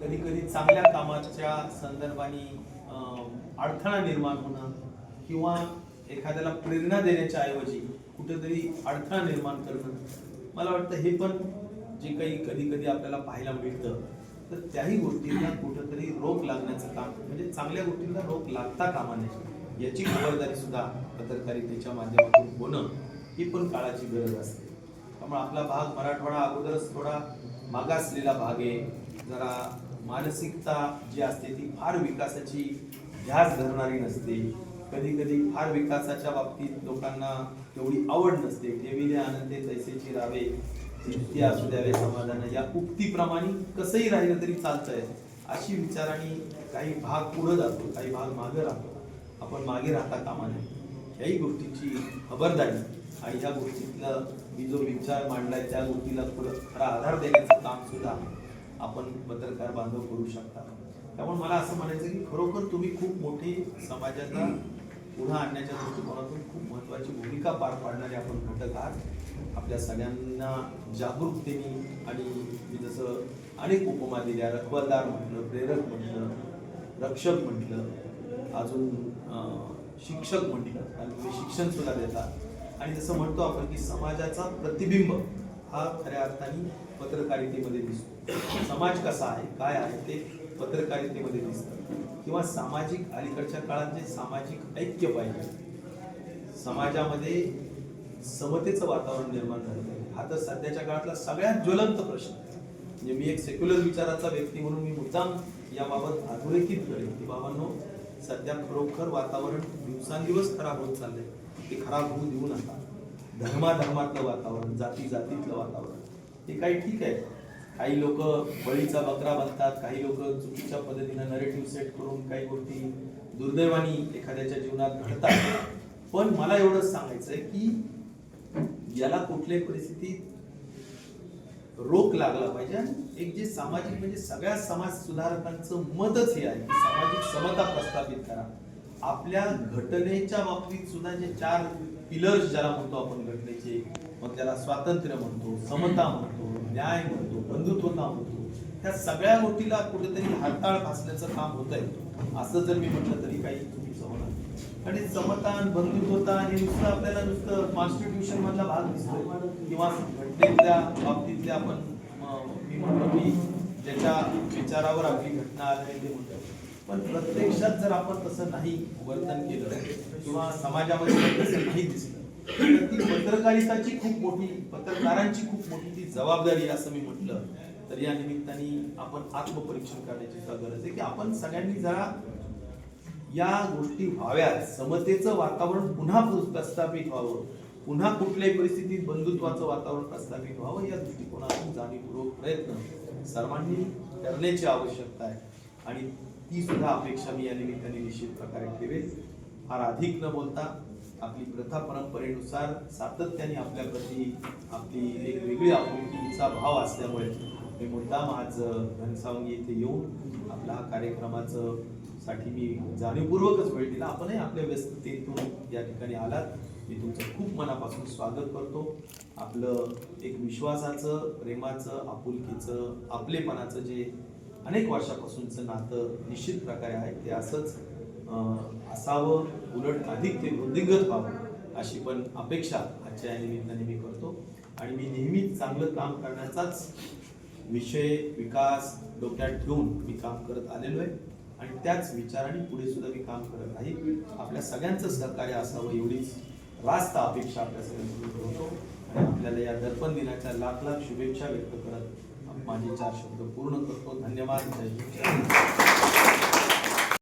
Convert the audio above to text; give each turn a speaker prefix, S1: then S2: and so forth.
S1: कधी कधी चांगल्या कामाच्या संदर्भाने अडथळा निर्माण होणं किंवा एखाद्याला प्रेरणा देण्याच्या ऐवजी कुठेतरी अडथळा निर्माण करणं मला वाटतं हे पण जे काही कधी कधी आपल्याला पाहायला मिळतं. तर त्याही गोष्टींना कुठंतरी रोख लागण्याचं काम म्हणजे चांगल्या गोष्टींना रोख लागता कामा नये. याची खबरदारी सुद्धा पत्रकारितेच्या माध्यमातून होणं ही पण काळाची गरज असते. त्यामुळे आपला भाग मराठवाडा अगोदरच थोडा मागासलेला भाग आहे. जरा मानसिकता जी असते ती फार विकासाची ध्यास धरणारी नसते. कधी कधी फार विकासाच्या बाबतीत लोकांना तेवढी आवड नसते. देवीने आनंदे तैसेची रावे ती असू द्यावे समाधान. या उक्तीप्रमाणे कसंही राहिलं तरी चालतंय. अशी विचाराने काही भाग पुढं जातो काही भाग मागे राहतो. आपण मागे राहता कामा नये. याही गोष्टीची खबरदारी आणि ह्या गोष्टीतलं मी जो विचार मांडलाय त्या गोष्टीला थोडं खरा आधार देण्याचं काम सुद्धा आपण पत्रकार बांधव करू शकता. त्यामुळे मला असं म्हणायचं की खरोखर तुम्ही खूप मोठी समाजाचा पुढे आणण्याच्या दृष्टिकोनातून खूप महत्वाची भूमिका पार पाडणारे आपण घटक आहात. आपल्या सगळ्यांना जागरूकतेने आणि मी जसं अनेक उपमा दिल्या रखवालदार म्हटलं प्रेरक म्हटलं रक्षक म्हटलं अजून शिक्षक म्हटलं आणि तुम्ही शिक्षण सुद्धा देतात. आणि जसं म्हणतो आपण की समाजाचा प्रतिबिंब हा खऱ्या अर्थाने पत्रकारितेमध्ये दिसतो. समाज कसा आहे काय आहे ते पत्रकारितेमध्ये दिसतं. किंवा सामाजिक अलीकडच्या काळात जे सामाजिक ऐक्य पाहिजे समाजामध्ये समतेचं वातावरण निर्माण झालं. पाहिजे हा तर सध्याच्या काळातला सगळ्यात ज्वलंत प्रश्न. म्हणजे मी एक सेक्युलर विचाराचा व्यक्ती म्हणून मी मुद्दाम याबाबत अधोरेखित करेन की बाबांनो सध्या खरोखर वातावरण दिवसांदिवस खराब होत चाललंय. ते खराब होऊ देऊ नका. धर्माधर्मातलं वातावरण जाती जातीतलं वातावरण हे काही ठीक आहे. काही लोक बळीचा बकरा बनतात काही लोक चुकीच्या पद्धतीनं नरेटिव्ह सेट करून काही गोष्टी दुर्दैवानी एखाद्याच्या जीवनात घडतात. पण मला एवढंच सांगायचंय की याला कुठल्याही परिस्थितीत रोख लागला पाहिजे आणि एक जे सामाजिक म्हणजे सगळ्या समाज सुधारकांचं मतच हे आहे की सामाजिक समता प्रस्थापित करा. आपल्या घटनेच्या बाबतीत सुद्धा जे चार पिलर्स ज्याला म्हणतो आपण घटनेचे. मग त्याला स्वातंत्र्य म्हणतो समता म्हणतो न्याय म्हणतो बंधुत्वता म्हणतो. त्या सगळ्या गोष्टीला कुठेतरी हाताळ फासण्याचं काम होत आहे असं जर मी म्हटलं तरी काही चुकीचं होणार आणि समता आणि बंधुत्वता हे नुसतं आपल्याला नुसतं कॉन्स्टिट्यूशन मधला भाग दिसतो किंवा घटनेतल्या बाबतीतल्या आपण मी म्हणतो की ज्याच्या विचारावर आपली घटना आली ते म्हणतो पण प्रत्यक्षात जर आपण तसं नाही वर्तन केलं किंवा समाजामध्ये तसं नाही दिसलं तर ती पत्रकारिताची खूप मोठी पत्रकारांची खूप मोठी ती जबाबदारी असं मी म्हटलं. तर या निमित्ताने आपण आत्मपरीक्षण करण्याची गरज आहे की आपण सगळ्यांनी जरा या गोष्टी व्हाव्यात. समतेचं वातावरण पुन्हा प्रस्थापित व्हावं. पुन्हा कुठल्याही परिस्थितीत बंधुत्वाचं वातावरण प्रस्थापित व्हावं या दृष्टिकोनातून जाणीवपूर्वक प्रयत्न सर्वांनी करण्याची आवश्यकता आहे. आणि ती सुद्धा अपेक्षा मी या निमित्ताने निश्चित प्रकारे ठेवेल. फार अधिक न बोलता आपली प्रथा परंपरेनुसार सातत्याने आपल्याप्रती आपली एक वेगळी आपुलकीचा भाव असल्यामुळे मी मुद्दाम आज घनसावंगी येथे येऊन आपला हा कार्यक्रमाचं साठी मी जाणीवपूर्वकच वेळ दिला. आपणही आपल्या व्यस्ततेतून या ठिकाणी आलात. मी तुमचं खूप मनापासून स्वागत करतो. आपलं एक विश्वासाचं प्रेमाचं आपुलकीचं आपलेपणाचं जे अनेक वर्षापासूनचं नातं निश्चित प्रकारे आहे. ते असंच असावं उलट अधिक ते वृद्धिंगत व्हावं अशी पण अपेक्षा आजच्या या निमित्ताने मी करतो. आणि मी नेहमीच चांगलं काम करण्याचाच विषय विकास डोक्यात ठेवून मी काम करत आलेलो आहे. आणि त्याच विचाराने पुढे सुद्धा मी काम करत आहे आपल्या सगळ्यांचं सहकार्य असावं एवढीच रास्त अपेक्षा आपल्या सगळ्यांकडून करतो. आणि आपल्याला या दर्पण दिनाच्या लाख लाख शुभेच्छा व्यक्त करत माझे चार शब्द पूर्ण करतो. धन्यवाद. जय